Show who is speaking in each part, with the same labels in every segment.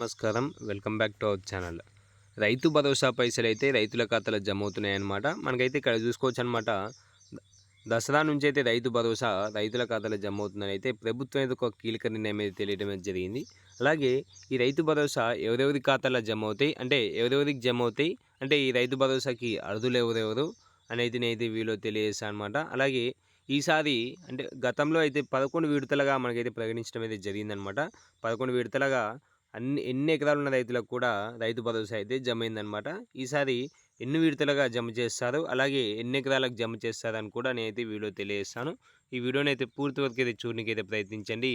Speaker 1: నమస్కారం. Welcome back to our channel. Rythu Bharosa పైసలు అయితే రైతుల ఖాతాలో జమ అవుతున్నాయన్నమాట మనకైతే ఇక్కడ చూసుకోవచ్చు అనమాట దసరా నుంచి అయితే రైతు భరోసా రైతుల ఖాతాలో జమ అవుతుందని అయితే ప్రభుత్వం అయితే ఒక కీలక నిర్ణయం అయితే తెలియడం అయితే జరిగింది. అలాగే ఈ రైతు భరోసా ఎవరెవరి ఖాతాలో జమ అవుతాయి అంటే ఎవరెవరికి జమ అవుతాయి అంటే ఈ రైతు భరోసాకి అర్హులు ఎవరెవరు అనేది నేనైతే వీలో తెలియజేస్తాను అనమాట అలాగే ఈసారి అంటే గతంలో అయితే పదకొండు విడతలుగా మనకైతే ప్రకటించడం అయితే జరిగిందనమాట పదకొండు విడతలుగా అన్ని ఎన్ని ఎకరాలు ఉన్న రైతులకు కూడా రైతు భరోసా అయితే జమ అయిందనమాట ఈసారి ఎన్ని విడతలుగా జమ చేస్తారు అలాగే ఎన్ని ఎకరాలకు జమ చేస్తారని కూడా నేనైతే వీడియో తెలియజేస్తాను. ఈ వీడియోని అయితే పూర్తి వరకు అయితే చూడడానికి అయితే ప్రయత్నించండి.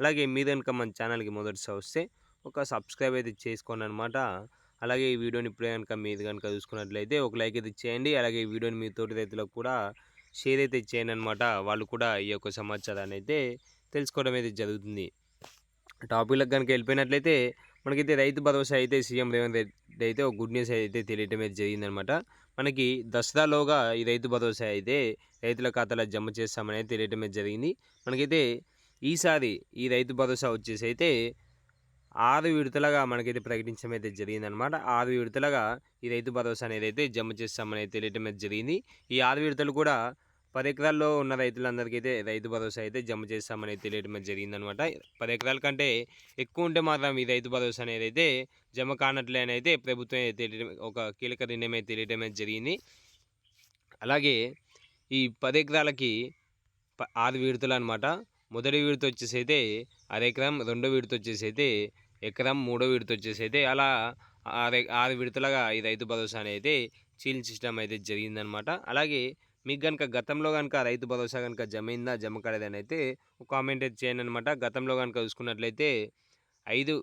Speaker 1: అలాగే మీరు కనుక మన ఛానల్కి మొదటిసారి వస్తే ఒక సబ్స్క్రైబ్ అయితే చేసుకోండి అనమాట అలాగే ఈ వీడియోని ఇప్పుడే కనుక మీరు కనుక చూసుకున్నట్లయితే ఒక లైక్ అయితే చేయండి. అలాగే ఈ వీడియోని మీ తోటి రైతులకు కూడా షేర్ అయితే చేయండి అనమాట వాళ్ళు కూడా ఈ యొక్క సమాచారాన్ని అయితే తెలుసుకోవడం అయితే జరుగుతుంది. టాపిక్లకు కనుక వెళ్ళిపోయినట్లయితే మనకైతే రైతు భరోసా అయితే సీఎం రేవంత్ రెడ్డి అయితే ఒక గుడ్ న్యూస్ అయితే తెలియటం అయితే జరిగిందనమాట. మనకి దసరాలోగా ఈ రైతు భరోసా అయితే రైతుల ఖాతాలో జమ చేస్తామని అయితే తెలియటం అయితే జరిగింది. మనకైతే ఈసారి ఈ రైతు భరోసా వచ్చేసి అయితే ఆరు విడతలుగా మనకైతే ప్రకటించడం అయితే జరిగిందనమాట. ఆరు విడతలుగా ఈ రైతు భరోసా అనేది అయితే జమ చేస్తామని తెలియటం అయితే జరిగింది. ఈ ఆరు విడతలు కూడా పది ఎకరాల్లో ఉన్న రైతులందరికీ అయితే రైతు భరోసా అయితే జమ చేస్తామని తెలియడం జరిగిందనమాట. పది ఎకరాల కంటే ఎక్కువ ఉంటే మాత్రం ఈ రైతు భరోసా అనేది అయితే జమ కానట్లే అని అయితే ప్రభుత్వం తెలియడం ఒక కీలక నిర్ణయం అయితే తెలియడం జరిగింది. అలాగే ఈ పది ఎకరాలకి ఆరు విడతలు అనమాట. మొదటి విడత వచ్చేసి అయితే అర ఎకరం రెండో విడత వచ్చేసి అయితే ఎకరం మూడో విడత వచ్చేసి అయితే అలా ఆరు ఆరు విడతలుగా ఈ రైతు భరోసా అనేది చీల్చడం అయితే జరిగిందనమాట. అలాగే మీకు కనుక గతంలో కనుక రైతు భరోసా కనుక జమైందా జమ కాలేదని అయితే ఒక కామెంట్ అయితే చేయండి అనమాట గతంలో కనుక చూసుకున్నట్లయితే ఐదు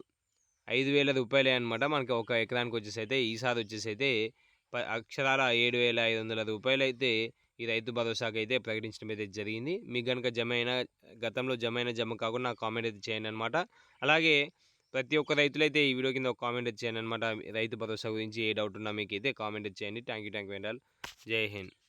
Speaker 1: ఐదు వేల రూపాయలే అనమాట మనకి ఒక ఎకరానికి వచ్చేసి అయితే ఈసారి వచ్చేసి అయితే అక్షరాల ఏడు వేల ఐదు వందల రూపాయలు అయితే ఈ రైతు భరోసాకి అయితే ప్రకటించడం అయితే జరిగింది. మీకు కనుక జమ అయినా గతంలో జమ అయిన జమ కాకుండా కామెంట్ అయితే చేయండి అనమాట అలాగే ప్రతి ఒక్క రైతులైతే ఈ వీడియో కింద ఒక కామెంట్ చేయండి అనమాట రైతు భరోసా గురించి ఏ డౌట్ ఉన్నా మీకు అయితే కామెంట్ చేయండి థ్యాంక్ యూ థ్యాంక్ యూ జై హింద్.